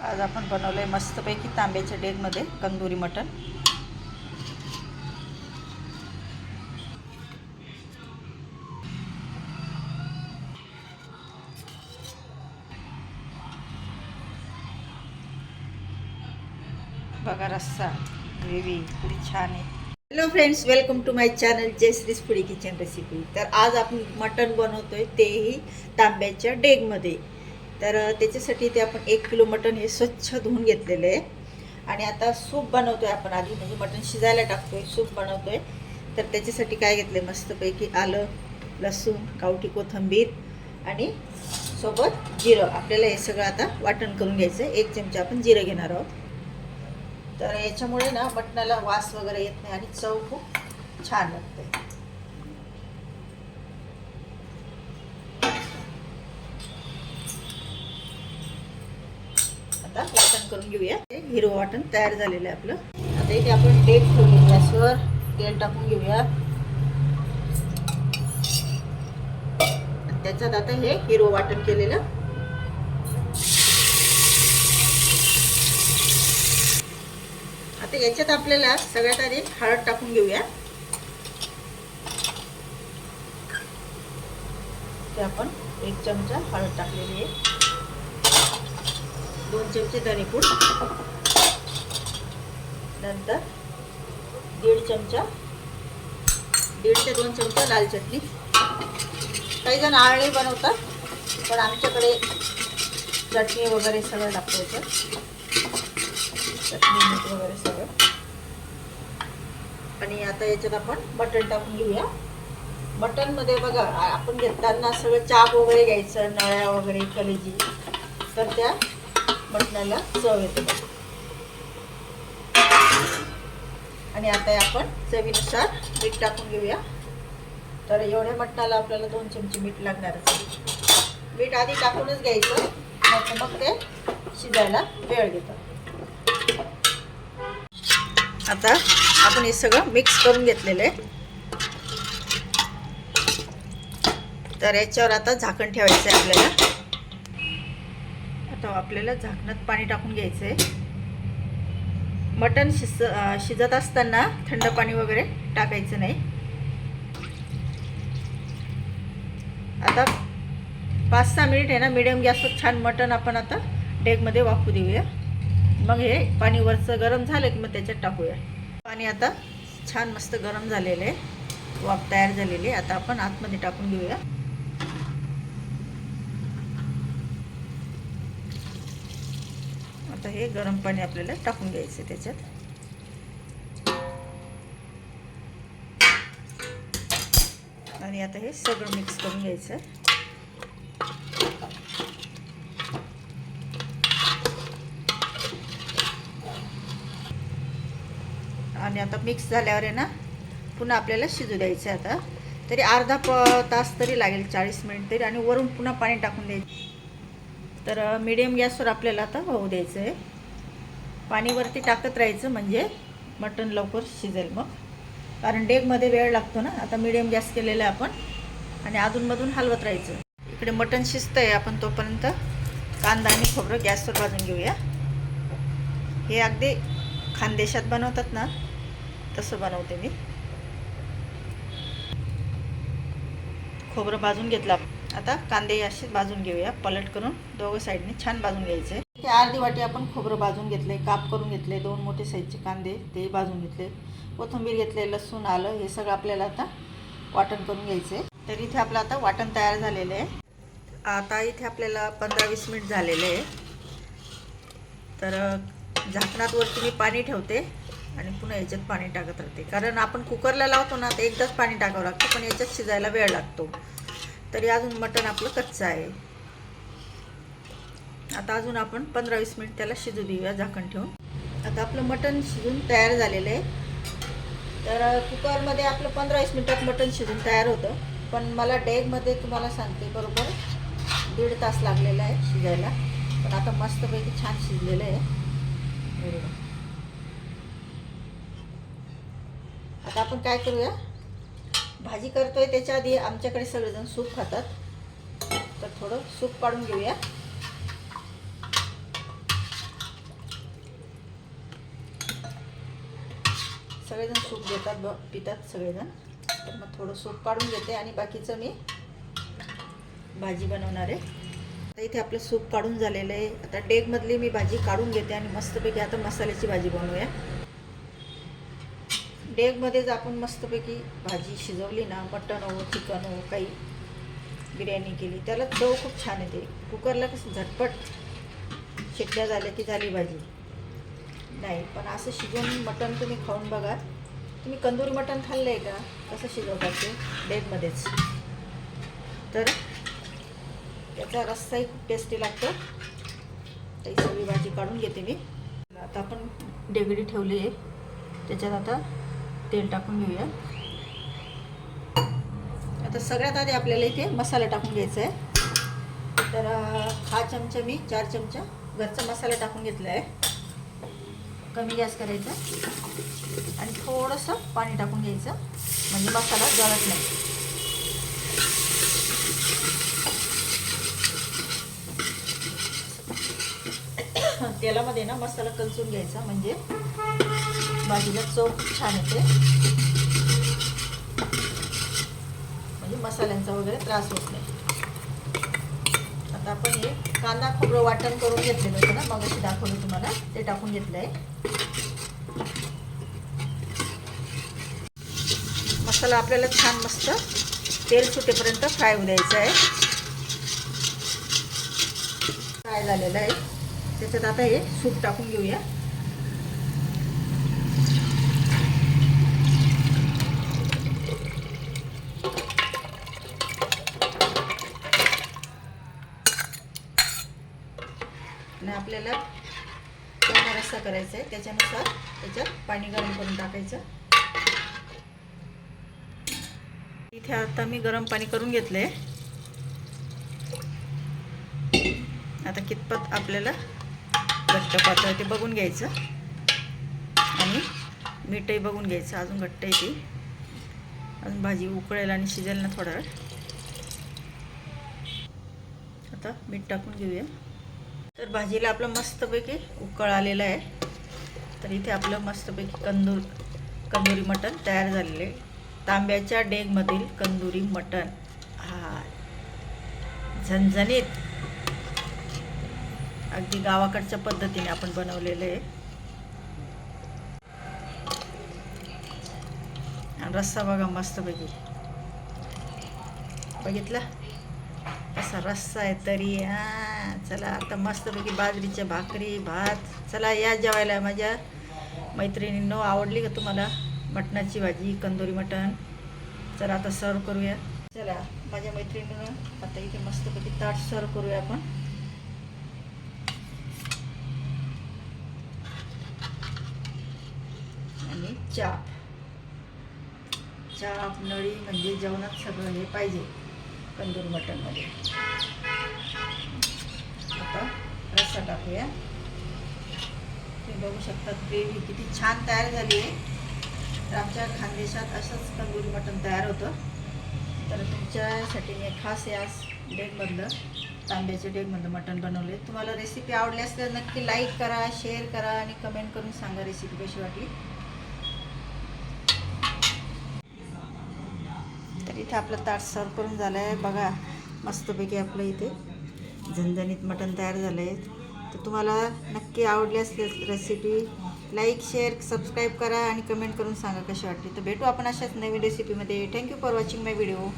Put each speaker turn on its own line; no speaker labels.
आज आपण बनवलं आहे मस्तपैकी तांब्याच्या डेगमध्ये कंदुरी मटण. बघा रस्सा ग्रेव्ही पुरी छान आहे. Hello friends welcome to my channel Jayshree's foodie kitchen recipe तर आज आपण मटण बनवतोय तेही तांब्याच्या डेगमध्ये. तर त्याच्यासाठी ते आपण एक किलो मटण हे स्वच्छ धुवून घेतलेलं आहे. आणि आता सूप बनवतो आहे आपण आधी म्हणजे मटण शिजायला टाकतो आहे सूप बनवतो आहे तर त्याच्यासाठी काय घेतलं मस्तपैकी आलं लसूण गावठी कोथिंबीर आणि सोबत जिरं. आपल्याला हे सगळं आता वाटण करून घ्यायचं आहे एक चमचा आपण जिरं घेणार आहोत. तर याच्यामुळे ना मटणाला वास वगैरे येत नाही आणि चव खूप छान लागते. आता वाटण करून घेऊया. हिरवं वाटण तयार झालेलं आहे आपलं. आता इथे आपण डेट ठेवली गॅसवर तेल टाकून घेऊया. त्याच्यात आता हे हिरवं वाटण केलेलं. आता याच्यात आपल्याला सगळ्यात आधी हळद टाकून घेऊया. ते आपण एक चमचा हळद टाकलेली आहे. दोन चमचे धनेपूड नंतर दीड चमचा दीड ते दोन चमचा लाल चटणी. काही जण आळणी बनवतात पण आमच्याकडे चटणी वगैरे सगळं टाकतो याच्यात. चटणी मीठ वगैरे सगळं. आणि आता याच्यात आपण मटण टाकून घेऊया. मटणमध्ये बघा आपण घेताना सगळं चाप वगैरे घ्यायचं नळ्या वगैरे कलेजी. तर त्या मटणाला चव येते आणि आता आपण चवीनुसार मीठ टाकून घेऊया. तर एवढ्या मटणाला आपल्याला दोन चमचे मीठ लागणारच मीठ आधी टाकूनच घ्यायचं नाही मग ते शिजायला वेळ घेतो आता आपण हे सगळं मिक्स करून घेतलेलं आहे. तर याच्यावर आता झाकण ठेवायचं आहे आपल्याला. आपल्याला झाकणात पाणी टाकून घ्यायचं आहे मटण शिज शिजत असताना थंड पाणी वगैरे टाकायचं नाही. आता पाच सहा मिनिट आहे ना मिडियम गॅसवर छान मटण आपण आता डेगमध्ये वाफू देऊया. मग हे पाणी वरचं गरम झालं की मग त्याच्यात टाकूया. पाणी आता छान मस्त गरम झालेलं आहे. वाफ तयार झालेली आहे. आता आपण आतमध्ये टाकून घेऊया. आता हे गरम पाणी आपल्याला टाकून घ्यायचं त्याच्यात. आणि आता हे सगळं मिक्स करून घ्यायचं आणि आता मिक्स झाल्यावर आहे ना पुन्हा आपल्याला शिजू द्यायचं आहे आता. तरी अर्धा प तास तरी लागेल चाळीस मिनिट तरी. आणि वरून पुन्हा पाणी टाकून द्यायचं. तर मीडियम गॅसवर आपल्याला आता होऊ द्यायचं आहे. पाणीवरती टाकत राहायचं म्हणजे मटण लवकर शिजेल मग. कारण डेगमध्ये वेळ लागतो ना आता मीडियम गॅस केलेला आहे आपण. आणि अधूनमधून हलवत राहायचं. इकडे मटण शिजतं आहे आपण तोपर्यंत. कांदा आणि खोबरं गॅसवर भाजून घेऊया. हे अगदी खानदेशात बनवतात ना तसं बनवते मी. खोबरं भाजून घेतलं आपण. आता कांदे असे भाजून घेऊया पलट करून दोघं साईडने छान भाजून घ्यायचे. हे अर्धी वाटी आपण खोबरं भाजून घेतले काप करून घेतले दोन मोठे साईजचे कांदे ते भाजून घेतले. कोथिंबीर घेतले लसूण आलं हे सगळं आपल्याला आता वाटण करून घ्यायचे. तर इथे आपलं आता वाटण तयार झालेलं आहे. आता इथे आपल्याला पंधरा वीस मिनिट झालेले आहे. तर झाकणात वरती मी पाणी ठेवते आणि पुन्हा याच्यात पाणी टाकत राहते. कारण आपण कुकरला लावतो ना तर एकदाच पाणी टाकावं लागतं पण याच्यात शिजायला वेळ लागतो. तरी अजून मटण आपलं कच्चं आहे. आता अजून आपण पंधरा वीस मिनिट त्याला शिजू देऊया झाकण ठेवून. आता आपलं मटण शिजून तयार झालेलं आहे. तर कुकरमध्ये आपलं पंधरा वीस मिनिटात मटण शिजून तयार होतं. पण मला डेगमध्ये तुम्हाला सांगते बरोबर दीड तास लागलेला आहे शिजायला. पण आता मस्तपैकी छान शिजलेलं आहे. बरोबर. आता आपण काय करूया? भाजी करतोय त्याच्या आधी आमच्याकडे सगळेजण सूप खातात. तर थोडं सूप काढून घेऊया. सगळेजण सूप घेतात ब पितात सगळेजण. तर मग थोडं सूप काढून घेते आणि बाकीचं मी भाजी बनवणार आहे. आता इथे आपलं सूप काढून झालेलं आहे. आता डेगमधली मी भाजी काढून घेते आणि मस्तपैकी आता मसाल्याची भाजी बनवूया. डेगमध्येच आपण मस्तपैकी भाजी शिजवली ना मटण हो चिकन हो काही बिर्याणी केली. त्याला चव खूप छान येते. कुकरला कसं झटपट शिट्ट्या झाल्या की झाली भाजी. नाही पण असं शिजवून मटण तुम्ही खाऊन बघा. तुम्ही कंदुरी मटण खाल्लं आहे का? कसं शिजवतात ते? डेगमध्येच. तर त्याचा रस्साही खूप टेस्टी लागतो. ती सगळी भाजी काढून घेते मी. आता आपण डेगडी ठेवली आहे. त्याच्यात आता तेल टाकून घेऊया. आता सगळ्यात आधी आपल्याला इथे मसाला टाकून घ्यायचा आहे. तर हा चमचा मी चार चमचा घरचा मसाला टाकून घेतला आहे. कमी गॅस करायचा. आणि थोडंसं पाणी टाकून घ्यायचं. म्हणजे मसाला जळत नाही. तेलामध्ये ना मसाला कलसून घ्यायचा. म्हणजे भाजीला चव खूप छान येते. म्हणजे मसाल्यांचा वगैरे त्रास होत नाही. आता आपण हे कांदा खोबरं वाटण करून घेतलेलं होतं ना मग अशी दाखवलं तुम्हाला ते टाकून घेतलं आहे मसाला आपल्याला छान मस्त तेल सुटेपर्यंत फ्राय होऊ द्यायचं आहे. फ्राय झालेलं आहे. त्याच्यात आता हे सूप टाकून घेऊया आणि आपल्याला केवढा रस्सा करायचा आहे. त्याच्यानुसार त्याच्यात पाणी गरम करून टाकायचं. इथे आता मी गरम पाणी करून घेतलंय. आता कितपत आपल्याला घट्ट पातळ ते बघून घ्यायचं. आणि मीठही बघून घ्यायचं. अजून घट्ट आहे ती. अजून भाजी उकळेल आणि शिजेल ना थोडा वेळ. आता मीठ टाकून घेऊया. तर भाजीला आपलं मस्तपैकी उकळ आलेलं आहे. तर इथे आपलं मस्तपैकी कंदूर कंदुरी मटण तयार झालेलं. आहे तांब्याच्या डेगमधील कंदुरी मटण. हा. झणझणीत. अगदी गावाकडच्या पद्धतीने आपण बनवलेलं आहे. आणि रस्सा बघा मस्तपैकी. बघितला? असा रस्सा आहे तरी. हा. चला आता मस्तपैकी बाजरीच्या भाकरी भात. चला या जेवायला माझ्या मैत्रिणींनो. आवडली का तुम्हाला मटणाची भाजी कंदोरी मटण? चला आता सर्व करूया. चला माझ्या मैत्रिणीनं आता इथे मस्तपैकी ताट सर्व करूया आपण. आणि चाप. चाप नळी म्हणजे जेवणात सगळं हे पाहिजे कंदूर मटणमध्ये आता रस्सा टाकूया. तुम्ही बघू शकता ग्रेव्ही किती छान तयार झाली आहे. तर आमच्या खानदेशात असंच कंदुरी मटण तयार होतं. तर तुमच्यासाठी मी खास या डेगमधलं तांब्याच्या डेगमधलं मटण बनवले तुम्हाला रेसिपी आवडली असल्यास नक्की लाईक करा शेअर करा आणि कमेंट करून सांगा रेसिपी कशी वाटली. तर इथे आपलं ताट सर्व करून झालं आहे बघा मस्तपैकी आपलं इथे झणझणीत मटण तयार झालं आहे तर तुम्हाला नक्की आवडली रेसिपी लाईक शेअर सबस्क्राईब करा आणि कमेंट करून सांगा कशी वाटली. तर भेटू आपण अशाच नवीन रेसिपीमध्ये thank you for watching my video